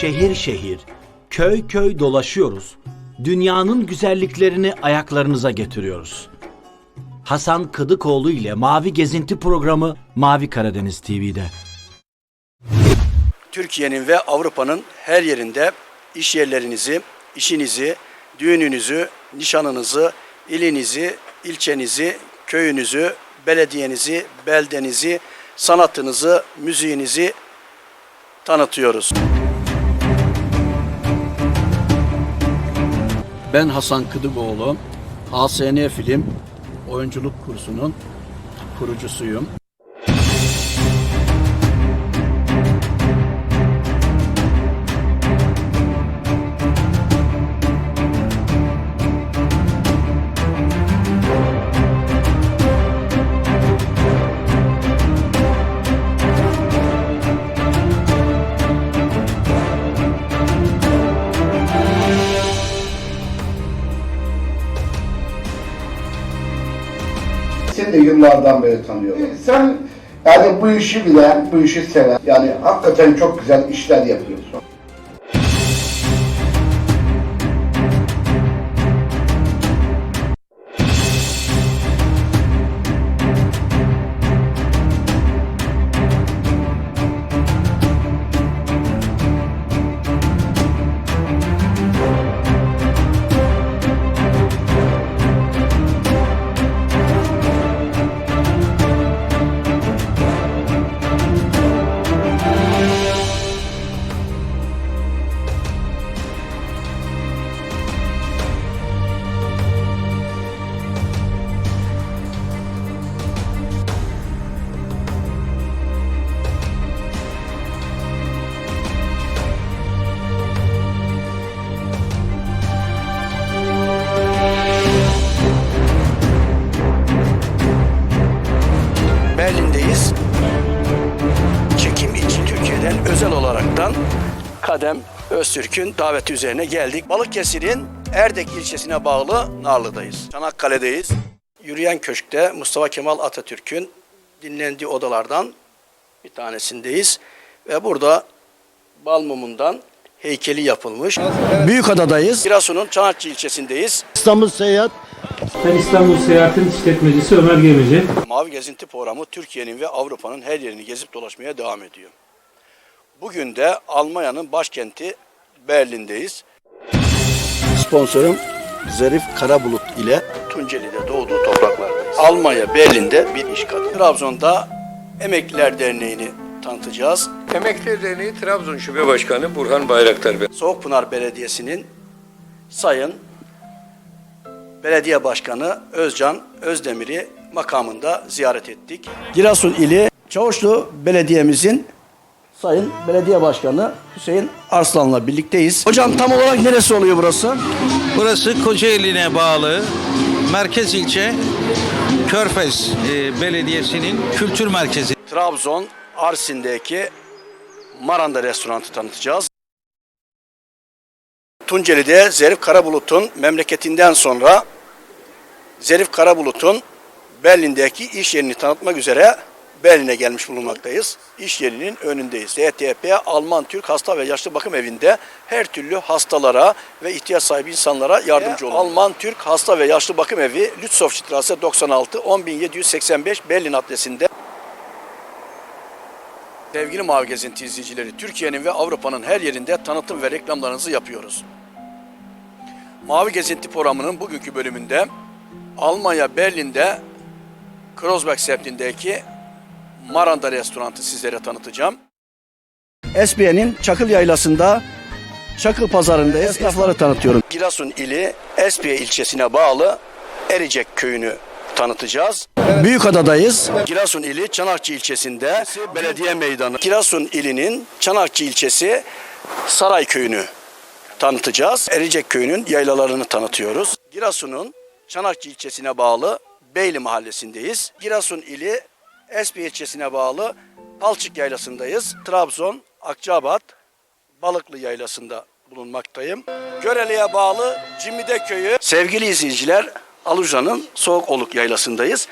şehir şehir, köy köy dolaşıyoruz. Dünyanın güzelliklerini ayaklarınıza getiriyoruz. Hasan Kıdıkoğlu ile Mavi Gezinti programı Mavi Karadeniz TV'de. Türkiye'nin ve Avrupa'nın her yerinde iş yerlerinizi, işinizi, düğününüzü, nişanınızı, ilinizi, ilçenizi, köyünüzü, belediyenizi, beldenizi, sanatınızı, müziğinizi tanıtıyoruz. Ben Hasan Kıdıkoğlu, ASN Film Oyunculuk Kursu'nun kurucusuyum. Seni de yıllardan beri tanıyorum. Sen yani bu işi bilen, bu işi seven, yani hakikaten çok güzel işler yapıyorsun. Olaraktan Kadem Öztürk'ün daveti üzerine geldik. Balıkesir'in Erdek ilçesine bağlı Narlı'dayız. Çanakkale'deyiz. Yürüyen Köşk'te Mustafa Kemal Atatürk'ün dinlendiği odalardan bir tanesindeyiz. Ve burada Balmumundan heykeli yapılmış. Büyükada'dayız. Giresun'un Çanakçı ilçesindeyiz. İstanbul Seyahat Ben İstanbul Seyahat'in işletmecisi Ömer Gemici. Mavi Gezinti programı Türkiye'nin ve Avrupa'nın her yerini gezip dolaşmaya devam ediyor. Bugün de Almanya'nın başkenti Berlin'deyiz. Sponsorum Zarif Karabulut ile Tunceli'de doğduğu topraklardayız. Almanya Berlin'de bir iş kadını. Trabzon'da Emekliler Derneği'ni tanıtacağız. Emekliler Derneği Trabzon Şube Başkanı Burhan Bayraktar Bey. Soğukpınar Belediyesi'nin Sayın Belediye Başkanı Özcan Özdemir'i makamında ziyaret ettik. Giresun ili Çavuşlu Belediye'mizin Sayın Belediye Başkanı Hüseyin Arslan'la birlikteyiz. Hocam tam olarak neresi oluyor burası? Burası Kocaeli'ne bağlı merkez ilçe Körfez e, Belediyesi'nin kültür merkezi. Trabzon Arsin'deki Maranda Restoranı tanıtacağız. Tunceli'de Zerif Karabulut'un memleketinden sonra Zerif Karabulut'un Berlin'deki iş yerini tanıtmak üzere Berlin'e gelmiş bulunmaktayız. İş yerinin önündeyiz. DTP Alman Türk Hasta ve Yaşlı Bakım Evi'nde her türlü hastalara ve ihtiyaç sahibi insanlara yardımcı olur. Alman Türk Hasta ve Yaşlı Bakım Evi Lützow 96 10785 Berlin adresinde Sevgili Mavi Gezinti izleyicileri, Türkiye'nin ve Avrupa'nın her yerinde tanıtım ve reklamlarınızı yapıyoruz. Mavi Gezinti programının bugünkü bölümünde Almanya Berlin'de Kreuzberg semtindeki Maranda Restoranı sizlere tanıtacağım. Esbiye'nin Çakıl Yaylası'nda Çakıl Pazarı'nda esnafları tanıtıyorum. Giresun ili Esbiye ilçesine bağlı Ericek köyünü tanıtacağız. Büyükada'dayız. Giresun ili Çanakçı ilçesinde belediye meydanı. Giresun ilinin Çanakçı ilçesi Saray köyünü tanıtacağız. Ericek köyünün yaylalarını tanıtıyoruz. Giresun'un Çanakçı ilçesine bağlı Beyli mahallesindeyiz. Giresun ili Esbi ilçesine bağlı Palçık yaylasındayız. Trabzon, Akçabat, Balıklı yaylasında bulunmaktayım. Göreli'ye bağlı Cimide köyü. Sevgili izleyiciler, Aluca'nın Soğuk Oluk yaylasındayız.